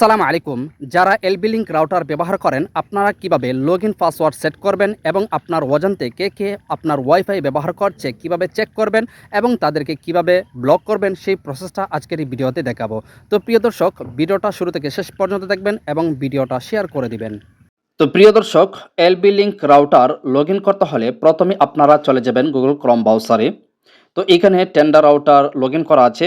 সালাম আলাইকুম। যারা এলবি লিঙ্ক রাউটার ব্যবহার করেন, আপনারা কীভাবে লগ ইন পাসওয়ার্ড সেট করবেন এবং আপনার অজান্তে কে কে আপনার ওয়াইফাই ব্যবহার করছে কীভাবে চেক করবেন এবং তাদেরকে কীভাবে ব্লক করবেন, সেই প্রসেসটা আজকের এই ভিডিওতে দেখাবো। তো প্রিয় দর্শক, ভিডিওটা শুরু থেকে শেষ পর্যন্ত দেখবেন এবং ভিডিওটা শেয়ার করে দিবেন। তো প্রিয় দর্শক এলবি লিঙ্ক রাউটার লগ করতে হলে প্রথমে আপনারা চলে যাবেন গুগল ক্রম ব্রাউজারে তো এখানে টেন্ডার রাউটার লগ করা আছে।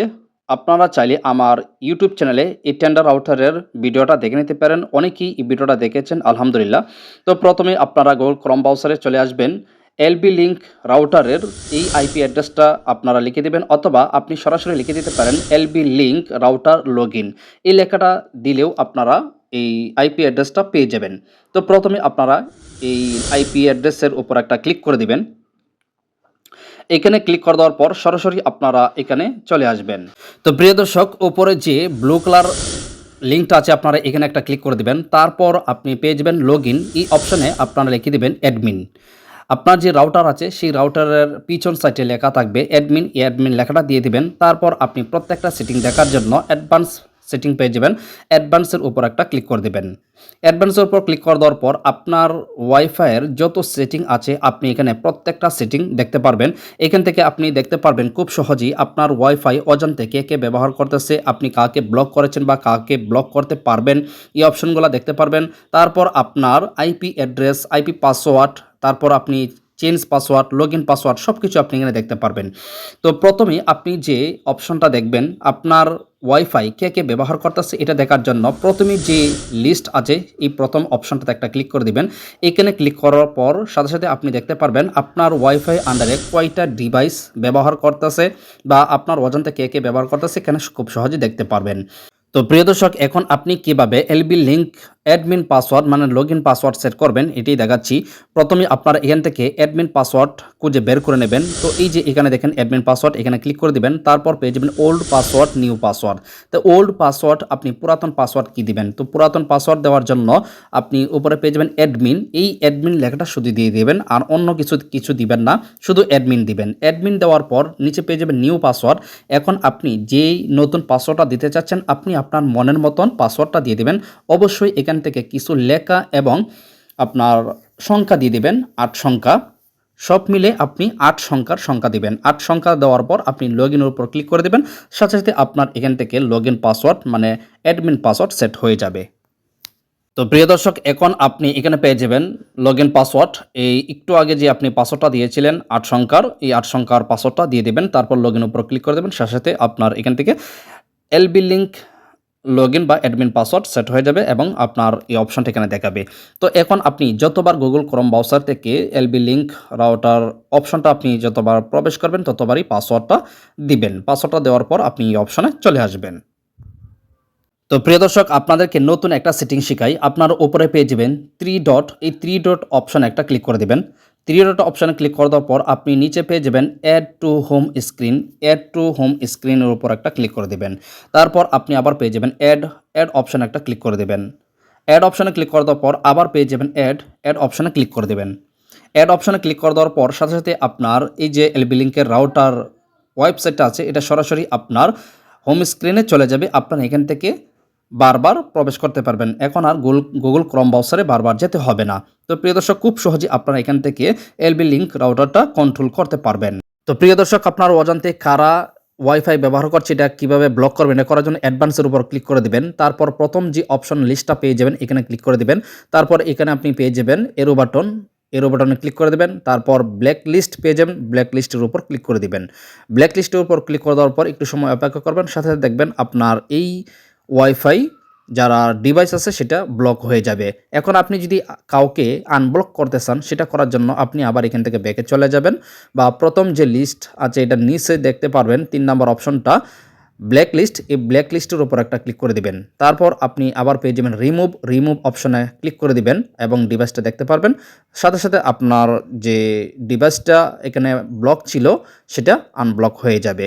আপনারা চাইলে আমার ইউটিউব চ্যানেলে এই টেন্ডার রাউটারের ভিডিওটা দেখে নিতে পারেন। অনেকেই এই ভিডিওটা দেখেছেন, আলহামদুলিল্লাহ। তো প্রথমে আপনারা গুগল ক্রম ব্রাউজারে চলে আসবেন। এলবি লিঙ্ক রাউটারের এই আইপি অ্যাড্রেসটা আপনারা লিখে দেবেন, অথবা আপনি সরাসরি লিখে দিতে পারেন এলবি লিঙ্ক রাউটার লগ এই লেখাটা দিলেও আপনারা এই আইপি অ্যাড্রেসটা পেয়ে যাবেন। তো প্রথমে আপনারা এই আইপি অ্যাড্রেসের উপর একটা ক্লিক করে দিবেন। এখানে ক্লিক করে দেওয়ার পর সরাসরি আপনারা এখানে চলে আসবেন। তো প্রিয় দর্শক, উপরে যে ব্লু কালার লিঙ্কটা আছে, আপনারা এখানে একটা ক্লিক করে দিবেন। তারপর আপনি পেয়ে যাবেন লগ ইন এই অপশনে আপনারা লিখে দেবেন অ্যাডমিন আপনার যে রাউটার আছে, সেই রাউটারের পিছন সাইডে লেখা থাকবে অ্যাডমিন এই অ্যাডমিন লেখাটা দিয়ে দিবেন। তারপর আপনি প্রত্যেকটা সেটিং দেখার জন্য অ্যাডভান্স সেটিং পেয়ে যাবেন। অ্যাডভান্সের উপর একটা ক্লিক করে দেবেন। অ্যাডভান্সের উপর ক্লিক করে দেওয়ার পর আপনার ওয়াইফাইয়ের যত সেটিং আছে, আপনি এখানে প্রত্যেকটা সেটিং দেখতে পারবেন। এখান থেকে আপনি দেখতে পারবেন খুব সহজেই আপনার ওয়াইফাই অজান্তে কে কে ব্যবহার করতেছে, আপনি কাকে ব্লক করেছেন বা কাকে ব্লক করতে পারবেন, এই অপশনগুলো দেখতে পারবেন। তারপর আপনার আইপি অ্যাড্রেস আইপি পাসওয়ার্ড তারপর আপনি change password log in password সব কিছু আপনি এখানে দেখতে পারবেন। তো প্রথমে আপনি যে অপশনটা দেখবেন, আপনার ওয়াইফাই কে কে ব্যবহার করতেছে এটা দেখার জন্য প্রথমে যে লিস্ট আছে, এই প্রথম অপশনটাতে একটা ক্লিক করে দিবেন। এখানে ক্লিক করার পর সাথে সাথে আপনি দেখতে পারবেন আপনার ওয়াইফাই আন্ডারে কয়টা ডিভাইস ব্যবহার করতেছে বা আপনার অজান্তে কে কে ব্যবহার করতেছে, এখানে খুব সহজে দেখতে পারবেন। তো প্রিয় দর্শক, এখন আপনি কীভাবে এলবি লিঙ্ক অ্যাডমিন পাসওয়ার্ড মানে লগ ইন পাসওয়ার্ড সেট করবেন এটি দেখাচ্ছি। প্রথমে আপনারা এখান থেকে অ্যাডমিন পাসওয়ার্ড খুঁজে বের করে নেবেন। তো এই যে এখানে দেখেন অ্যাডমিন পাসওয়ার্ড এখানে ক্লিক করে দিবেন। তারপর পেয়ে যাবেন ওল্ড পাসওয়ার্ড নিউ পাসওয়ার্ড তো ওল্ড পাসওয়ার্ড আপনি পুরাতন পাসওয়ার্ড কি দিবেন? তো পুরাতন পাসওয়ার্ড দেওয়ার জন্য আপনি উপরে পেয়ে যাবেন অ্যাডমিন এই অ্যাডমিন লেখাটা শুধু দিয়ে দিবেন, আর অন্য কিছু কিছু দিবেন না, শুধু অ্যাডমিন দিবেন। অ্যাডমিন দেওয়ার পর নিচে পেয়ে যাবেন নিউ পাসওয়ার্ড এখন আপনি যেই নতুন পাসওয়ার্ডটা দিতে চাচ্ছেন, আপনি আপনার মনের মতন পাসওয়ার্ডটা দিয়ে দেবেন। অবশ্যই এখান থেকে কিছু লেখা এবং আপনার সংখ্যা দিয়ে দিবেন আট সংখ্যা। সব মিলে আপনি আট সংখ্যার সংখ্যা দিবেন। আট সংখ্যা দেওয়ার পর আপনি লগ ইনের উপর ক্লিক করে দেবেন। সাথে সাথে আপনার এখান থেকে লগ ইন পাসওয়ার্ড মানে অ্যাডমিন পাসওয়ার্ড সেট হয়ে যাবে। তো প্রিয় দর্শক, এখন আপনি এখানে পেয়ে যাবেন লগ ইন পাসওয়ার্ড এই একটু আগে যে আপনি পাসওয়ার্ডটা দিয়েছিলেন, আট সংখ্যার, এই আট সংখ্যার পাসওয়ার্ডটা দিয়ে দেবেন। তারপর লগ ইন উপর ক্লিক করে দেবেন। সাথে সাথে আপনার এখান থেকে এলবি লিঙ্ক লগ ইন বা অ্যাডমিন পাসওয়ার্ড সেট হয়ে যাবে এবং আপনার এই অপশনটা এখানে দেখাবে। তো এখন আপনি যতবার গুগল ক্রম ব্রাউজার থেকে এলবি লিঙ্ক রাউটার অপশনটা আপনি যতবার প্রবেশ করবেন, ততবারই পাসওয়ার্ডটা দিবেন। পাসওয়ার্ডটা দেওয়ার পর আপনি এই অপশনে চলে আসবেন। তো প্রিয় দর্শক, আপনাদেরকে নতুন একটা সেটিং শেখাই। আপনার উপরে পেয়ে যাবেন থ্রি ডট এই থ্রি ডট অপশানে একটা ক্লিক করে দেবেন। থ্রি অপশানে ক্লিক করে দেওয়ার পর আপনি নিচে পেয়ে যাবেন add to home screen add to home স্ক্রিনের উপর একটা ক্লিক করে দেবেন। তারপর আপনি আবার পেয়ে যাবেন অ্যাড অ্যাড অপশানে একটা ক্লিক করে দেবেন। অ্যাড অপশানে ক্লিক করে দেওয়ার পর আবার পেয়ে যাবেন অ্যাড অ্যাড অপশানে ক্লিক করে দেবেন। অ্যাড অপশানে ক্লিক করে দেওয়ার পর সাথে সাথে আপনার এই যে এলবি লিঙ্কের রাউটার ওয়েবসাইটটা আছে, এটা সরাসরি আপনার হোম স্ক্রিনে চলে যাবে। আপনার এখান থেকে বারবার প্রবেশ করতে পারবেন। এখন আর গুগল গুগল ক্রম ব্রাউজারে বারবার যেতে হবে না। তো প্রিয় দর্শক, খুব সহজে আপনারা এখান থেকে এলবি লিঙ্ক রাউটারটা কন্ট্রোল করতে পারবেন। তো প্রিয় দর্শক, আপনার অজান্তে কারা ওয়াইফাই ব্যবহার করছে, এটা কীভাবে ব্লক করবেন, এটা করার জন্য অ্যাডভান্সের উপর ক্লিক করে দেবেন। তারপর প্রথম যে অপশন লিস্টটা পেয়ে যাবেন, এখানে ক্লিক করে দেবেন। তারপর এখানে আপনি পেয়ে যাবেন এরো বাটন এরো বাটনে ক্লিক করে দেবেন। তারপর ব্ল্যাক লিস্ট পেয়ে যাবেন। ব্ল্যাক লিস্টের উপর ক্লিক করে দিবেন। ব্ল্যাক লিস্টের উপর ক্লিক করে দেওয়ার পর একটু সময় অপেক্ষা করবেন। সাথে সাথে দেখবেন আপনার এই ওয়াইফাই যারা ডিভাইস আছে সেটা ব্লক হয়ে যাবে। এখন আপনি যদি কাউকে আনব্লক করতে চান, সেটা করার জন্য আপনি আবার এখান থেকে ব্যাকে চলে যাবেন বা প্রথম যে লিস্ট আছে এটা নিচে দেখতে পারবেন, তিন নম্বর অপশনটা ব্ল্যাক লিস্ট এই ব্ল্যাক লিস্টের উপর একটা ক্লিক করে দিবেন। তারপর আপনি আবার পেয়ে যাবেন রিমুভ রিমুভ অপশনে ক্লিক করে দিবেন এবং ডিভাইসটা দেখতে পারবেন। সাথে সাথে আপনার যে ডিভাইসটা এখানে ব্লক ছিল, সেটা আনব্লক হয়ে যাবে।